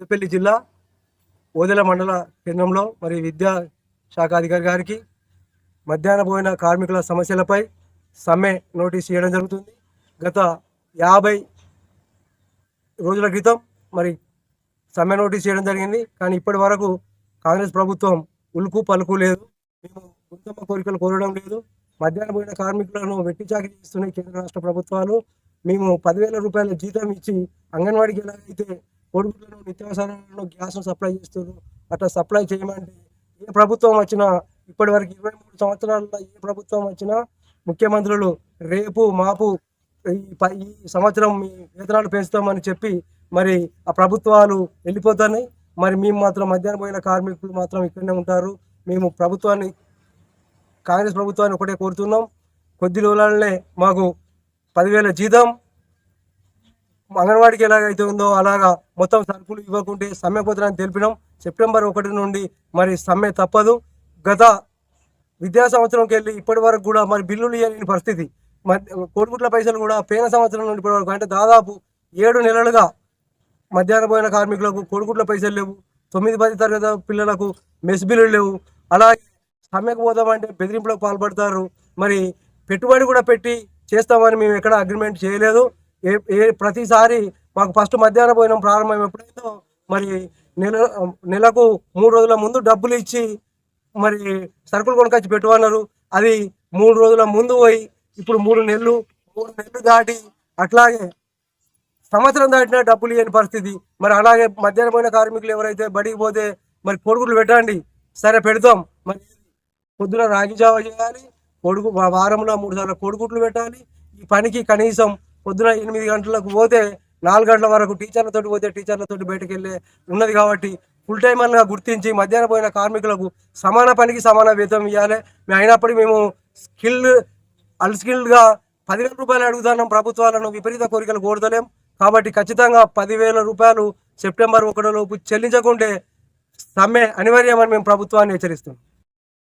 పెద్దపల్లి జిల్లా ఓదెల మండల కేంద్రంలో మరి విద్యా శాఖ అధికారి గారికి మధ్యాహ్న భోజన కార్మికుల సమస్యలపై సమ్మె నోటీస్ ఇవ్వడం జరుగుతుంది. గత యాభై రోజుల క్రితం మరి సమ్మె నోటీస్ చేయడం జరిగింది. కానీ ఇప్పటి వరకు కాంగ్రెస్ ప్రభుత్వం ఉలుకు పలుకు లేదు. మేము గుంతమ్మ కోరికలు కోరడం లేదు. మధ్యాహ్న పోయిన కార్మికులను వెట్టిచాకి చేస్తున్నాయి కేంద్ర రాష్ట్ర ప్రభుత్వాలు. మేము పదివేల రూపాయల జీతం ఇచ్చి అంగన్వాడీకి ఎలాగైతే కొడుకులను నిత్యావసరాలను గ్యాస్ను సప్లై చేస్తారు అట్లా సప్లై చేయమంటే ఏ ప్రభుత్వం వచ్చినా ఇప్పటి వరకు ఇరవై మూడు సంవత్సరాలలో ఏ ప్రభుత్వం వచ్చినా ముఖ్యమంత్రులు రేపు మాపు ఈ ఈ సంవత్సరం మీ వేతనాలు పెంచుతామని చెప్పి మరి ఆ ప్రభుత్వాలు వెళ్ళిపోతున్నాయి. మరి మేము మాత్రం మధ్యాహ్నం పోయిన కార్మికులు మాత్రం ఇక్కడనే ఉంటారు. మేము ప్రభుత్వాన్ని కాంగ్రెస్ ప్రభుత్వాన్ని ఒకటే కోరుతున్నాం. కొద్ది రోజులనే మాకు పదివేల జీతం అంగన్వాడికి ఎలాగైతే ఉందో అలాగా మొత్తం సరుకులు ఇవ్వకుంటే సమ్మె పోతుందని తెలిపినాం. సెప్టెంబర్ ఒకటి నుండి మరి సమ్మె తప్పదు. గత విద్యా సంవత్సరంకి వెళ్ళి ఇప్పటి వరకు కూడా మరి బిల్లులు ఇవ్వలేని పరిస్థితి. మరి కోడిగుట్ల పైసలు కూడా పేన సంవత్సరం నుండి ఇప్పటి వరకు అంటే దాదాపు ఏడు నెలలుగా మధ్యాహ్న పోయిన కార్మికులకు కోడిగుట్ల పైసలు లేవు. తొమ్మిది పది తరగతి పిల్లలకు మెస్ బిల్లులు లేవు. అలాగే సమ్మెకు పోదామంటే బెదిరింపులకు పాల్పడతారు. మరి పెట్టుబడి కూడా పెట్టి చేస్తామని మేము ఎక్కడ అగ్రిమెంట్ చేయలేదు. ఏ ఏ ప్రతిసారి మాకు ఫస్ట్ మధ్యాహ్నం భోజనం ప్రారంభం ఎప్పుడైందో మరి నెల నెలకు మూడు రోజుల ముందు డబ్బులు ఇచ్చి మరి సరుకులు కొనుకొచ్చి పెట్టువన్నారు అది మూడు రోజుల ముందు పోయి ఇప్పుడు మూడు నెలలు మూడు నెలలు దాటి అట్లాగే సంవత్సరం దాటినా డబ్బులు ఇవ్వని పరిస్థితి. మరి అలాగే మధ్యాహ్నం పోయిన కార్మికులు ఎవరైతే బడికి పోతే మరి కొడుకులు పెట్టండి. సరే పెడతాం. మరి పొద్దున రాగి జావ చేయాలి కొడుకు వారంలో మూడు సార్లు కొడుకుట్లు పెట్టాలి. ఈ పనికి కనీసం పొద్దున ఎనిమిది గంటలకు పోతే నాలుగు గంటల వరకు టీచర్లతో పోతే టీచర్లతో బయటకు వెళ్ళే ఉన్నది కాబట్టి ఫుల్ టైమర్గా గుర్తించి మధ్యాహ్నం పోయిన కార్మికులకు సమాన పనికి సమాన వేతనం ఇవ్వాలి మేము అయినప్పటికీ మేము స్కిల్ అన్స్కిల్డ్గా పదివేల రూపాయలు అడుగుతున్నాం ప్రభుత్వాలను విపరీత కోరికలు కోరతలేం. కాబట్టి ఖచ్చితంగా పదివేల రూపాయలు సెప్టెంబర్ ఒకటో లోపు చెల్లించకుంటే సమ్మె అనివార్యమని మేము ప్రభుత్వాన్ని హెచ్చరిస్తున్నాం.